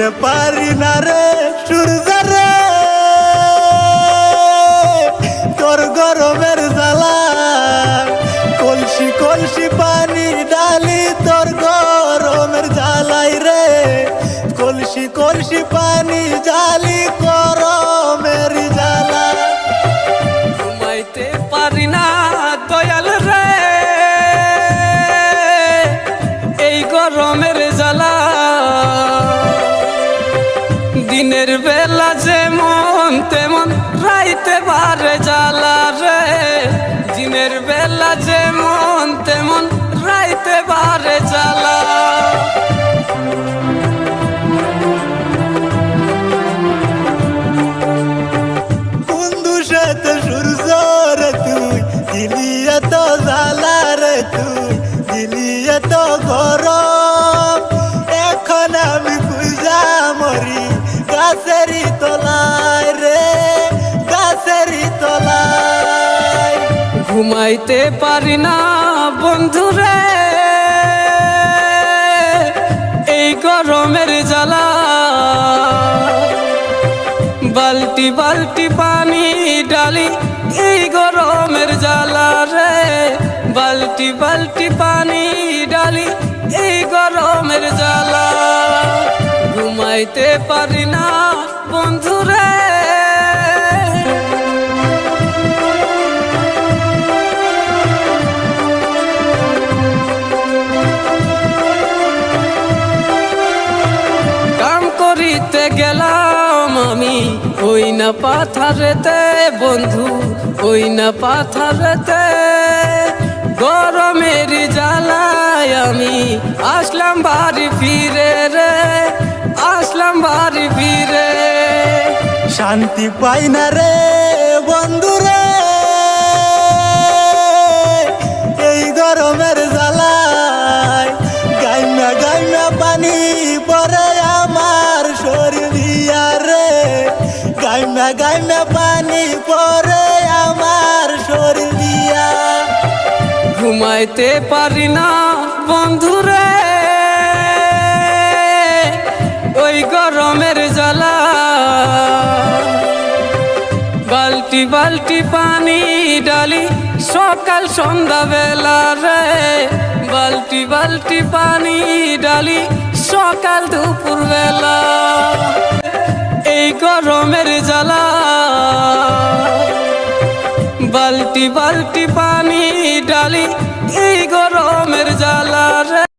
সইতে পারি না রে, সূর্য রে। তোর গরমের জ্বালা, কলসি কলসি পানি ডালি তোর গরমের জ্বালাই রে। কলসি কলসি পানি জালি গরমের জ্বালা। ঘুমাইতে পারি না, দয়াল রে। এই গরমের বেলা যেমন তেমন রাইতে পারে জ্বালা রে। দিনের বেলা যেমন তেমন গাছেরই রে গাছেরই ঘুমাইতে পারি না বন্ধুরে এই গরমের জ্বালা। বালতি বালতি পানি ডালি, এই গরমের জ্বালা রে। বালতি বালতি পানি ডালি, এই গরমের জ্বালা। ঘুমাইতে পারি না, বন্ধুরে। কাম করিতে গেলাম আমি, ওই না পাথারেতে, বন্ধু, ওই না পাথারেতে। গরমের জ্বালায় আমি আসলাম বাড়ি ফিরে রে। ফিরে শান্তি পাই না রে বন্ধু রে এই গরমের জ্বালায় গাইনা গাইনা পানি পরে আমার শরীর দিয়া রে গাইনা গাইনা পানি পরে আমার শরীর দিয়া। ঘুমাইতে পারি না বন্ধুরে। ওই বালতি বালতি পানি ডালি, সকাল সন্ধ্যা বেলা রে। বালতি বালতি পানি ডালি, সকাল দুপুর বেলা এই গরমের জ্বালা। বালতি বালতি পানি ডালি, এই গরমের জ্বালা